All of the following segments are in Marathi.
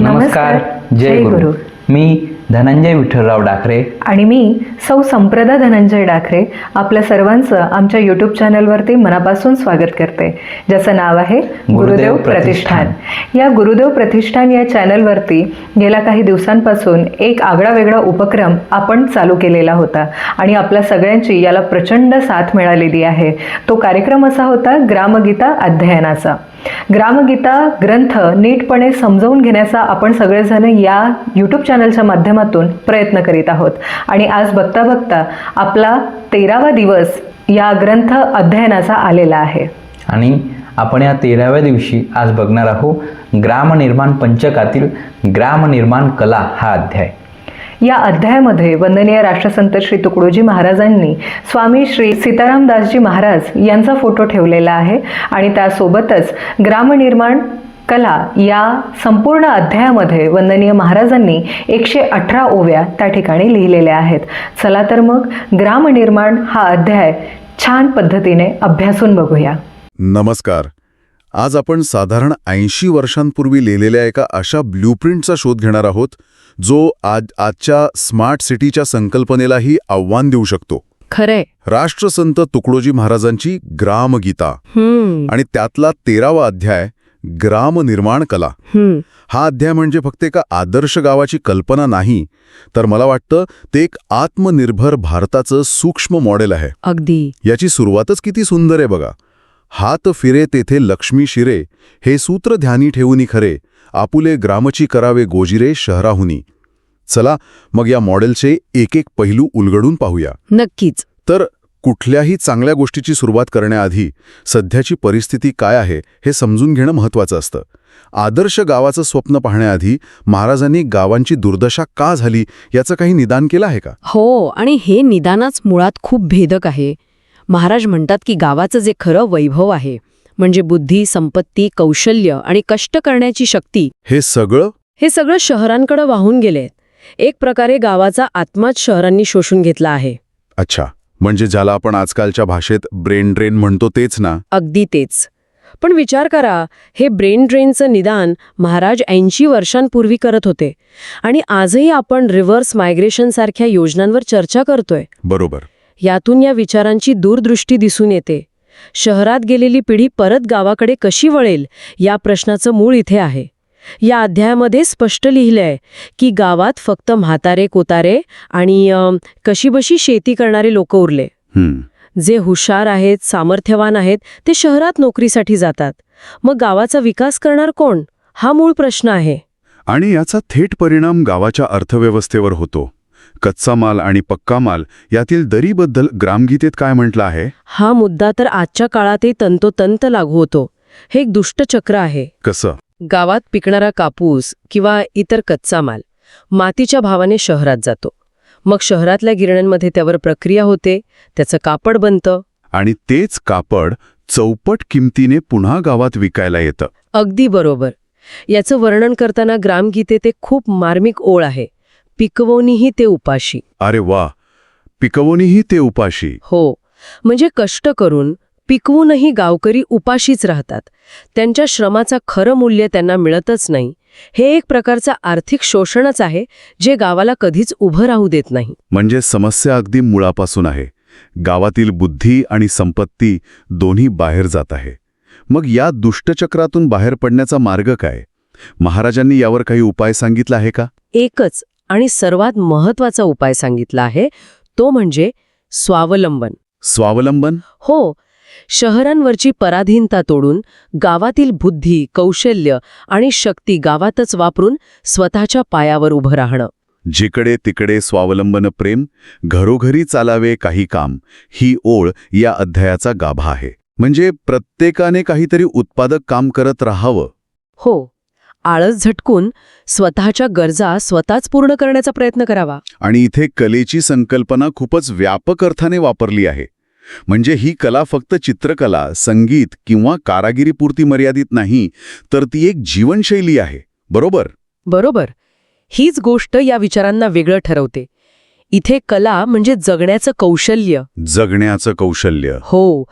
नमस्कार जय गुरु. मी धनंजय विठ्ठलराव डाकरे आणि मी सौ संप्रदा धनंजय डाकरे आपल्या सर्वांचं आमच्या यूट्यूब चॅनलवरती मनापासून स्वागत करते. ज्याचं नाव आहे गुरुदेव प्रतिष्ठान. या गुरुदेव प्रतिष्ठान या चॅनलवरती गेल्या काही दिवसांपासून एक आगळा वेगळा उपक्रम आपण चालू केलेला होता. आणि आपल्या सगळ्यांची याला प्रचंड साथ मिळालेली आहे. तो कार्यक्रम असा होता ग्रामगीता अध्ययनाचा. ग्रामगीता ग्रंथ नीटपणे समजावून घेण्याचा आपण सगळेजण या यूट्यूब चॅनलच्या माध्यमातून प्रयत्न करीत आहोत. आणि आज बघता बघता आपला तेरावा दिवस या ग्रंथ अध्ययनाचा आलेला आहे. आणि आपण या तेराव्या दिवशी आज बघणार आहोत ग्रामनिर्माण पंचकातील ग्रामनिर्माण कला हा अध्याय. या अध्यायामध्ये वंदनीय राष्ट्रसंत श्री तुकडोजी महाराजांनी स्वामी श्री सीतारामदासजी महाराज यांचा फोटो ठेवलेला आहे आणि त्यासोबतच ग्रामनिर्माण कला या संपूर्ण अध्यायामध्ये वंदनीय महाराजांनी एकशे अठरा ओव्या त्या ठिकाणी लिहिलेल्या आहेत. चला तर मग ग्रामनिर्माण हा अध्याय छान पद्धतीने अभ्यासून बघूया. नमस्कार. आज आपण साधारण ऐंशी वर्षांपूर्वी लिहिलेल्या एका अशा ब्ल्यूप्रिंटचा शोध घेणार आहोत जो आज आजच्या स्मार्ट सिटीच्या संकल्पनेलाही आव्हान देऊ शकतो. खरंय. राष्ट्रसंत तुकडोजी महाराजांची ग्रामगीता आणि त्यातला तेरावा अध्याय ग्रामनिर्माण कला. हम्म. हा अध्याय म्हणजे फक्त एका आदर्श गावाची कल्पना नाही तर मला वाटतं ते एक आत्मनिर्भर भारताचं सूक्ष्म मॉडेल आहे. अगदी. याची सुरुवातच किती सुंदर आहे बघा. हात फिरे तेथे लक्ष्मी शिरे हे सूत्र ध्यानी ठेवूनी खरे आपुले ग्रामची करावे गोजिरे शहराहुनी. चला मग या मॉडेलचे एक एक पैलू उलगडून पाहूया. नक्कीच. तर कुठल्याही चांगल्या गोष्टीची सुरुवात करण्याआधी सध्याची परिस्थिती काय आहे हे समजून घेणं महत्त्वाचं असतं. आदर्श गावाचं स्वप्न पाहण्याआधी महाराजांनी गावांची दुर्दशा का झाली याचं काही निदान केलं आहे का? हो आणि हे निदानच मुळात खूप भेदक आहे. महाराज म्हणतात की गावाचं जे खरं वैभव आहे म्हणजे बुद्धी संपत्ती कौशल्य आणि कष्ट करण्याची शक्ती हे सगळं? हे सगळं शहरांकडे वाहून गेले. एक प्रकारे गावाचा आत्माच शहरांनी शोषून घेतला आहे. अच्छा म्हणजे ज्याला आपण आजकालच्या भाषेत ब्रेन ड्रेन म्हणतो तेच ना? अगदी तेच. पण विचार करा हे ब्रेन ड्रेनचं निदान महाराज ऐंशी वर्षांपूर्वी करत होते. आणि आजही आपण रिव्हर्स मायग्रेशन सारख्या योजनांवर चर्चा करतोय. बरोबर. यातून या विचारांची दूरदृष्टी दिसून येते. शहरात गेलेली पिढी परत गावाकडे कशी वळेल या प्रश्नाचं मूळ इथे आहे. या अध्यायामध्ये स्पष्ट लिहिलंय की गावात फक्त म्हातारे कोतारे आणि कशीबशी शेती करणारे लोक उरले. जे हुशार आहेत सामर्थ्यवान आहेत ते शहरात नोकरीसाठी जातात. मग गावाचा विकास करणार कोण? हा मूळ प्रश्न आहे. आणि याचा थेट परिणाम गावाच्या अर्थव्यवस्थेवर होतो. कच्चा माल आणि पक्का माल यातील दरीबद्दल ग्रामगीतेत काय म्हटलं आहे? हा मुद्दा तर आजच्या काळातही तंतोतंत लागू होतो. हे एक दुष्टचक्र आहे. कसं? गावात पिकणारा कापूस किंवा इतर कच्चा माल मातीच्या भावाने शहरात जातो. मग शहरातल्या गिरण्यांमध्ये त्यावर प्रक्रिया होते त्याचं कापड बनतं. आणि तेच कापड चौपट किमतीने पुन्हा गावात विकायला येतं. अगदी बरोबर. याचं वर्णन करताना ग्रामगीतेत एक खूप मार्मिक ओळ आहे. पिकवणीही ते उपाशी. अरे वा. पिकवणीही ते उपाशी. हो. म्हणजे कष्ट करून पिकवूनही गावकरी उपाशीच राहतात. त्यांच्या श्रमाचा खरं मूल्य त्यांना मिळतच नाही. हे एक प्रकारचं आर्थिक शोषणच आहे जे गावाला कधीच उभं राहू देत नाही. म्हणजे समस्या अगदी मुळापासून आहे. गावातील बुद्धी आणि संपत्ती दोन्ही बाहेर जात आहे. मग या दुष्टचक्रातून बाहेर पडण्याचा मार्ग काय? महाराजांनी यावर काही उपाय सांगितला आहे का? एकच आणि सर्वात महत्त्वाचा उपाय सांगितला आहे तो म्हणजे स्वावलंबन. स्वावलंबन? हो. शहरांवरची पराधीनता तोडून गावातील बुद्धी कौशल्य आणि शक्ती गावातच वापरून स्वतःच्या पायावर उभं राहणं. जिकडे तिकडे स्वावलंबन प्रेम घरोघरी चालावे काही काम ही ओळ या अध्यायाचा गाभा आहे. म्हणजे प्रत्येकाने काहीतरी उत्पादक काम करत राहावं. हो. आळस झटकून स्वतःच्या गरजा स्वतःच पूर्ण करण्याचा प्रयत्न करावा. आणि इथे कलेची संकल्पना खूपच व्यापक अर्थाने वापरली आहे. म्हणजे ही कला फक्त चित्रकला संगीत किंवा कारागिरीपुरती मर्यादित नाही तर ती एक जीवनशैली आहे. बरोबर? बरोबर. हीच गोष्ट या विचारांना वेगळं ठरवते. इथे कला म्हणजे जगण्याचं कौशल्य. जगण्याचं कौशल्य. हो.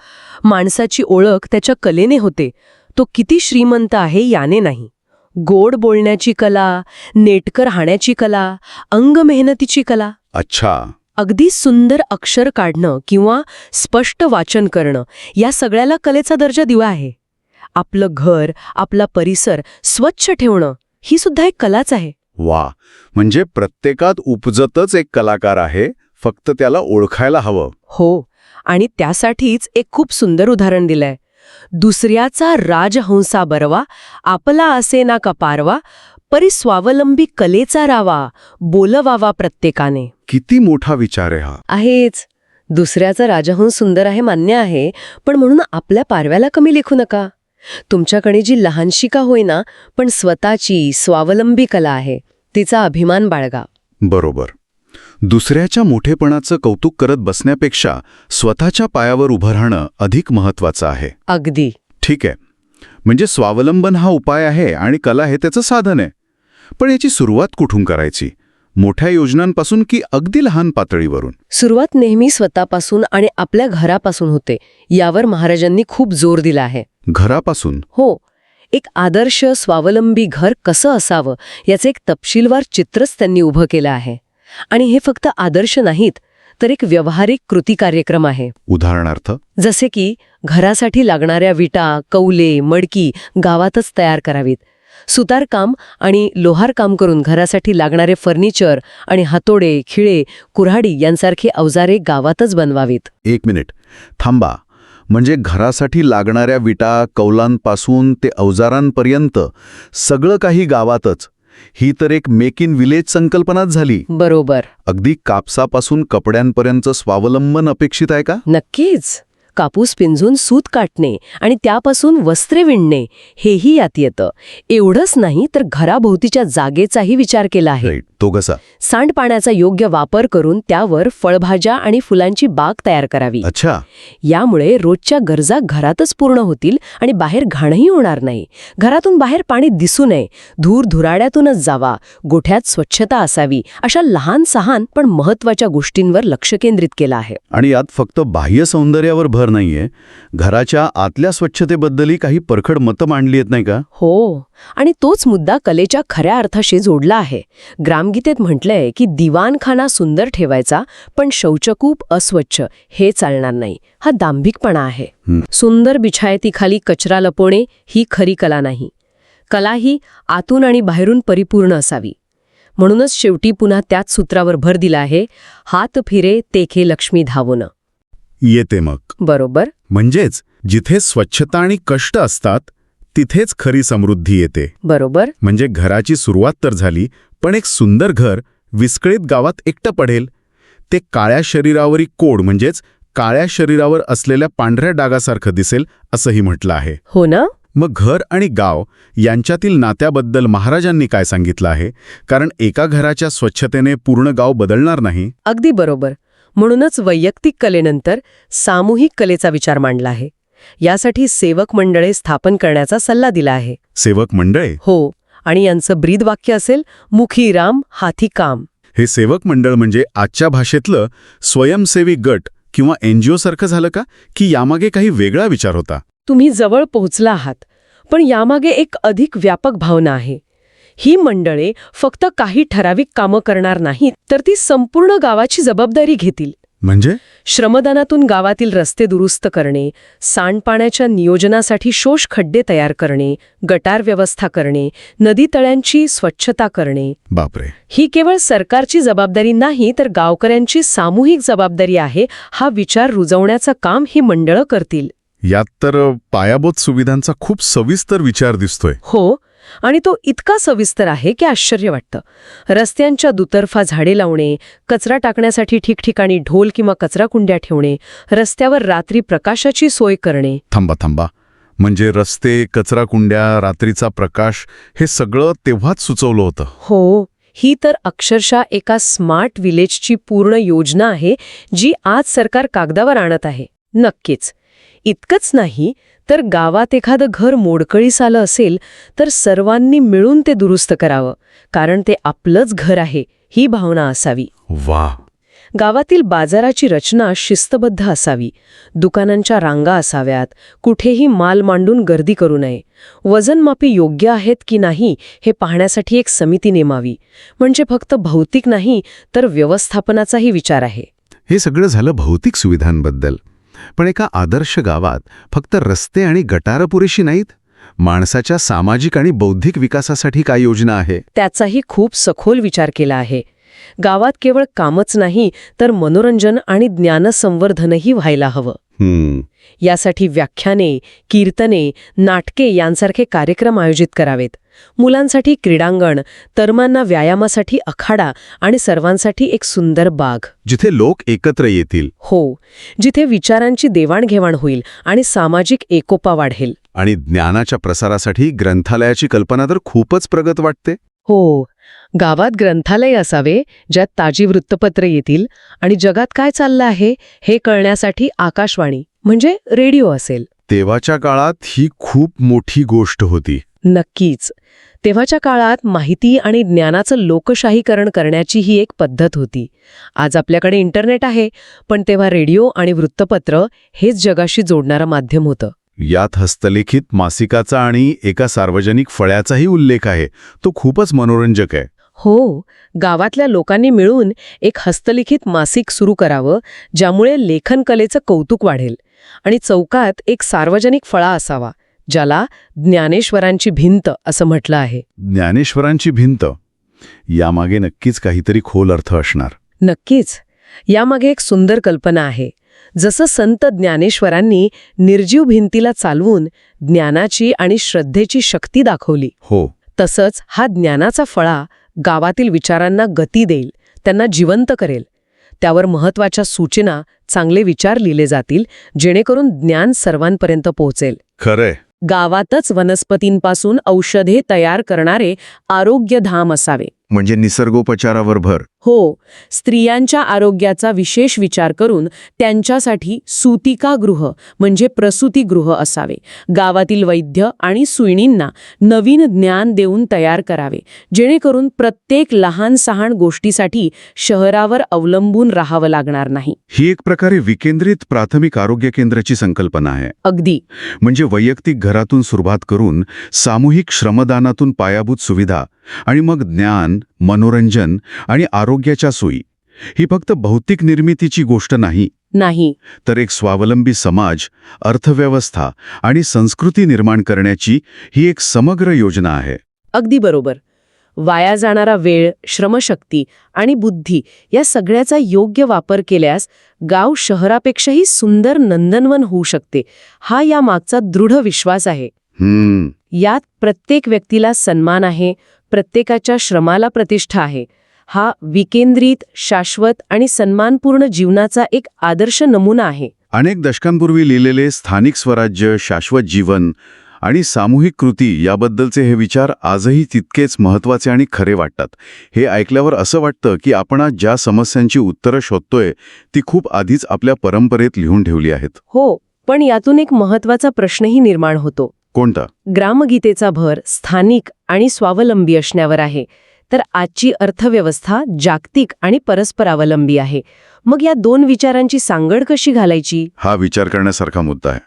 माणसाची ओळख त्याच्या कलेने होते. तो किती श्रीमंत आहे याने नाही. गोड बोलण्याची कला नेटकर हाण्याची कला अंग मेहनतीची कला. अच्छा. अगदी सुंदर अक्षर काढणं किंवा स्पष्ट वाचन करणं या सगळ्याला कलेचा दर्जा दिवा आहे. आपलं घर आपला परिसर स्वच्छ ठेवणं ही सुद्धा एक कलाच आहे. वा. म्हणजे प्रत्येकात उपजतच एक कलाकार आहे फक्त त्याला ओळखायला हवं. हो. आणि त्यासाठीच एक खूप सुंदर उदाहरण दिलंय. दुसऱ्याचा राजहंसा बरवा आपला असे ना का पारवा परी स्वावलंबी कलेचा रावा बोलवावा प्रत्येकाने. किती मोठा विचार आहे हा. आहेच. दुसऱ्याचा राजहंस सुंदर आहे मान्य आहे पण म्हणून आपल्या पारव्याला कमी लेखू नका. तुमच्याकडे जी लहानशी का होईना पण स्वतःची स्वावलंबी कला आहे तिचा अभिमान बाळगा. बरोबर. दुसऱ्याच्या मोठेपणाचं कौतुक करत बसण्यापेक्षा स्वतःच्या पायावर उभं राहणं अधिक महत्वाचं आहे. अगदी. ठीक आहे. म्हणजे स्वावलंबन हा उपाय आहे आणि कला हे त्याचं साधन आहे. पण याची सुरुवात कुठून करायची? मोठ्या योजनांपासून की अगदी लहान पातळीवरून? सुरुवात नेहमी स्वतःपासून आणि आपल्या घरापासून होते यावर महाराजांनी खूप जोर दिला आहे. घरापासून? हो. एक आदर्श स्वावलंबी घर कसं असावं याचे एक तपशीलवार चित्रच त्यांनी उभं केलं आहे. आणि हे फक्त आदर्श नाहीत तर एक व्यावहारिक कृती कार्यक्रम आहे. उदाहरणार्थ? जसे की घरासाठी लागणाऱ्या विटा कौले मडकी गावातच तयार करावीत. सुतारकाम आणि लोहारकाम करून घरासाठी लागणारे फर्निचर आणि हातोडे खिळे कुऱ्हाडी यांसारखे अवजारे गावातच बनवावीत. एक मिनिट. थांबा. म्हणजे घरासाठी लागणाऱ्या विटा कौलांपासून ते अवजारांपर्यंत सगळं काही गावातच ही तर एक मेक इन विलेज संकल्पनाच झाली. बरोबर. अगदी कापसापासून कपड्यांपर्यंत स्वावलंबन अपेक्षित आहे का? नक्कीच. कापूस पिंजून सूत काटणे आणि त्यापासून वस्त्रे विणणे हेही यात येतं. एवढंच नाही तर घराभोवतीच्या जागेचाही विचार केला आहे. राईट तो कसा? सांडपाण्याचा योग्य वापर करून त्यावर फळभाज्या आणि फुलांची बाग तयार करावी. अच्छा. यामुळे रोजच्या गरजा घरातच पूर्ण होतील आणि बाहेर घाणही होणार नाही. घरातून बाहेर पाणी दिसू नये. धूर धुराड्यातूनच जावा. गोठ्यात स्वच्छता असावी. अशा लहान सहान पण महत्त्वाच्या गोष्टींवर लक्ष केंद्रित केलं आहे. आणि यात फक्त बाह्य सौंदर्यावर भर नाहीये. घराच्या आतल्या स्वच्छतेबद्दलही काही परखड मतं मांडली आहेत नाही का? हो. आणि तोच मुद्दा कलेच्या खऱ्या अर्थाशी जोडला आहे. ग्रामगीतेत म्हटलंय की दिवाणखाना सुंदर ठेवायचा पण शौचकूप अस्वच्छ हे चालणार नाही. हा दांभिकपणा आहे. सुंदर बिछायतीखाली कचरा लपवणे ही खरी कला नाही. कला ही आतून आणि बाहेरून परिपूर्ण असावी. म्हणूनच शेवटी पुन्हा त्याच सूत्रावर भर दिला आहे हात फिरे तेखे लक्ष्मी धावोनं. येते मग. बरोबर. म्हणजेच जिथे स्वच्छता आणि कष्ट असतात तिथेच खरी समृद्धी येते. बरोबर. म्हणजे घराची सुरुवात तर झाली पण एक सुंदर घर विस्कळीत गावात एकटं पडेल. ते काळ्या शरीरावरी कोड म्हणजेच काळ्या शरीरावर असलेल्या पांढऱ्या डागासारखं दिसेल असंही म्हटलं आहे. हो ना? मग घर आणि गाव यांच्यातील नात्याबद्दल महाराजांनी काय सांगितलं आहे? कारण एका घराच्या स्वच्छतेने पूर्ण गाव बदलणार नाही. अगदी बरोबर. म्हणूनच वैयक्तिक कलेनंतर सामूहिक कलेचा विचार मांडला आहे. यासाठी सेवक मंडळे स्थापन करण्याचा सल्ला दिला आहे. सेवक मंडळे? हो. आणि यांचं ब्रीदवाक्य असेल मुखी राम हाती काम. हे सेवक मंडळ म्हणजे आजच्या भाषेतलं स्वयंसेवी गट किंवा एनजीओ सारखं झालं का? की यामागे काही वेगळा विचार होता. तुम्ही जवळ पोहोचला आहात पण यामागे एक अधिक व्यापक भावना आहे. ही मंडळे फक्त काही ठराविक कामं करणार नाहीत तर ती संपूर्ण गावाची जबाबदारी घेतील. म्हणजे? श्रमदानातून गावातील रस्ते दुरुस्त करणे सांडपाण्याच्या नियोजनासाठी शोष खड्डे तयार करणे गटार व्यवस्था करणे नदी तळ्यांची स्वच्छता करणे. बापरे. ही केवळ सरकारची जबाबदारी नाही तर गावकऱ्यांची सामूहिक जबाबदारी आहे हा विचार रुजवण्याचं काम ही मंडळं करतील. यात तर पायाभूत सुविधांचा खूप सविस्तर विचार दिसतोय. हो आणि तो इतका सविस्तर आहे की आश्चर्य वाटतं. रस्त्यांच्या दुतर्फा झाडे लावणे कचरा टाकण्यासाठी ठिकठिकाणी ढोल किंवा कचरा कुंड्या ठेवणे रस्त्यावर रात्री प्रकाशाची सोय करणे. थांबा थांबा. म्हणजे रस्ते कचरा कुंड्या रात्रीचा प्रकाश हे सगळं तेव्हाच सुचवलं होतं. हो ही तर अक्षरशः एका स्मार्ट विलेजची पूर्ण योजना आहे जी आज सरकार कागदावर आणत आहे. नक्कीच. इतकंच नाही तर गावात एखादं घर मोडकळीस आलं असेल तर सर्वांनी मिळून ते दुरुस्त करावं कारण ते आपलंच घर आहे ही भावना असावी. वा. गावातील बाजाराची रचना शिस्तबद्ध असावी दुकानांच्या रांगा असाव्यात कुठेही माल मांडून गर्दी करू नये वजनमापी योग्य आहेत की नाही हे पाहण्यासाठी एक समिती नेमावी म्हणजे फक्त भौतिक नाही तर व्यवस्थापनाचाही विचार आहे. हे सगळं झालं भौतिक सुविधांबद्दल. पण एका आदर्श गावात फक्त रस्ते आणि गटारं पुरेशी नाहीत? माणसाच्या सामाजिक आणि बौद्धिक विकासासाठी काय योजना आहे? त्याचाही खूप सखोल विचार केला आहे. गावात केवळ कामच नाही तर मनोरंजन आणि ज्ञानसंवर्धनही व्हायला हवं. यासाठी व्याख्याने कीर्तने नाटके यांसारखे कार्यक्रम आयोजित करावेत. मुलांसाठी क्रीडांगण तरुणांना व्यायामासाठी अखाडा आणि सर्वांसाठी एक सुंदर बाग. जिथे लोक एकत्र येतील. हो जिथे विचारांची देवाणघेवाण होईल आणि सामाजिक एकोपा वाढेल. आणि ज्ञानाच्या प्रसारासाठी ग्रंथालयाची कल्पना तर खूपच प्रगत वाटते. हो गावात ग्रंथालय असावे ज्यात ताजी वृत्तपत्र येतील आणि जगात काय चाललं आहे हे कळण्यासाठी आकाशवाणी म्हणजे रेडिओ असेल. तेव्हाच्या काळात ही खूप मोठी गोष्ट होती. नक्कीच. तेव्हाच्या काळात माहिती आणि ज्ञानाचं लोकशाहीकरण करण्याची ही एक पद्धत होती. आज आपल्याकडे इंटरनेट आहे पण तेव्हा रेडिओ आणि वृत्तपत्र हेच जगाशी जोडणारं माध्यम होतं. यात हस्तलेखित मासिकाचा आणि एका सार्वजनिक फळ्याचाही उल्लेख आहे. तो खूपच मनोरंजक आहे. हो गावातल्या लोकांनी मिळून एक हस्तलिखित मासिक सुरू करावं ज्यामुळे लेखनकलेचं कौतुक वाढेल आणि चौकात एक सार्वजनिक फळा असावा ज्याला ज्ञानेश्वरांची भिंत असं म्हटलं आहे. ज्ञानेश्वरांची भिंत? यामागे नक्कीच काहीतरी खोल अर्थ असणार. नक्कीच. यामागे एक सुंदर कल्पना आहे. जसं संत ज्ञानेश्वरांनी निर्जीव भिंतीला चालवून ज्ञानाची आणि श्रद्धेची शक्ती दाखवली. हो. तसंच हा ज्ञानाचा फळा गावातील विचारांना गती देईल त्यांना जिवंत करेल. त्यावर महत्त्वाच्या सूचना चांगले विचार लिहिले जातील जेणेकरून ज्ञान सर्वांपर्यंत पोहोचेल. खरंय. गावातच वनस्पतींपासून औषधे तयार करणारे आरोग्यधाम असावे. म्हणजे निसर्गोपचारावर भर. हो स्त्रियांच्या आरोग्याचा विशेष विचार करून त्यांच्यासाठी सूतिकागृह म्हणजे प्रसूतीगृह असावे. गावातील वैद्य आणि सुईणींना नवीन ज्ञान देऊन तयार करावे जेणेकरून प्रत्येक लहान सहान गोष्टीसाठी शहरावर अवलंबून राहावं लागणार नाही. ही एक प्रकारे विकेंद्रित प्राथमिक आरोग्य केंद्राची संकल्पना आहे. अगदी. म्हणजे वैयक्तिक घरातून सुरुवात करून सामूहिक श्रमदानातून पायाभूत सुविधा आणि मग ज्ञान मनोरंजन आणि आरोग्याच्या सोयी. ही फक्त भौतिक निर्मितीची गोष्ट नाही. नाही. तर एक स्वावलंबी समाज अर्थव्यवस्था आणि संस्कृती निर्माण करण्याची ही एक समग्र योजना आहे. अगदी बरोबर. वाया जाणारा वेळ श्रमशक्ती आणि बुद्धी या सगळ्याचा योग्य वापर केल्यास गाव शहरापेक्षाही सुंदर नंदनवन होऊ शकते हा या मागचा दृढ विश्वास आहे. यात प्रत्येक व्यक्तीला सन्मान आहे प्रत्येकाच्या श्रमाला प्रतिष्ठा आहे. हा विकेंद्रित शाश्वत आणि सन्मानपूर्ण जीवनाचा एक आदर्श नमुना आहे. अनेक दशकांपूर्वी लिहिलेले स्थानिक स्वराज्य शाश्वत जीवन आणि सामूहिक कृती याबद्दलचे हे विचार आजही तितकेच महत्त्वाचे आणि खरे वाटतात. हे ऐकल्यावर असं वाटतं की आपण आज ज्या समस्यांची उत्तरं शोधतोय ती खूप आधीच आपल्या परंपरेत लिहून ठेवली आहेत. हो पण यातून एक महत्त्वाचा प्रश्नही निर्माण होतो. कोणता? ग्रामगीतेचा भर स्थानिक आणि स्वावलंबी असण्यावर आहे. तर आजची अर्थव्यवस्था जागतिक आणि परस्परावलंबी आहे. मग या दोन विचारांची सांगड कशी घालायची? हा विचार करण्यासारखा मुद्दा आहे.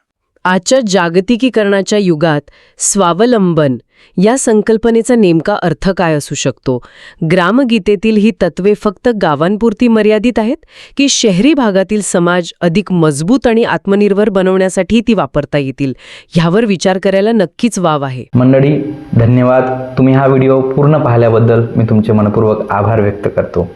आजच्या जागतिकीकरणाच्या युगात स्वावलंबन या संकल्पनेचा नेमका अर्थ काय असू शकतो? ग्रामगीतेतील ही तत्वे फक्त गावांपुरती मर्यादित आहेत की शहरी भागातील समाज अधिक मजबूत आणि आत्मनिर्भर बनवण्यासाठी ती वापरता येतील? ह्यावर विचार करायला नक्कीच वाव आहे. मंडळी धन्यवाद. तुम्ही हा व्हिडिओ पूर्ण पाहिल्याबद्दल मी तुमचे मनपूर्वक आभार व्यक्त करतो.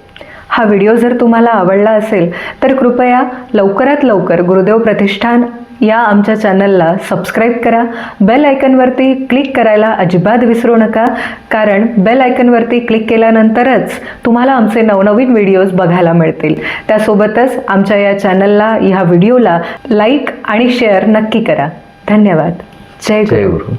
हा व्हिडिओ जर तुम्हाला आवडला असेल तर कृपया लवकरात लवकर गुरुदेव प्रतिष्ठान या आमच्या चॅनलला सबस्क्राईब करा. बेल आयकनवरती क्लिक करायला अजिबात विसरू नका. कारण बेल आयकनवरती क्लिक केल्यानंतरच तुम्हाला आमचे नवनवीन व्हिडिओज बघायला मिळतील. त्यासोबतच आमच्या या चॅनलला ह्या व्हिडिओला लाईक आणि शेअर नक्की करा. धन्यवाद. जय गुरु.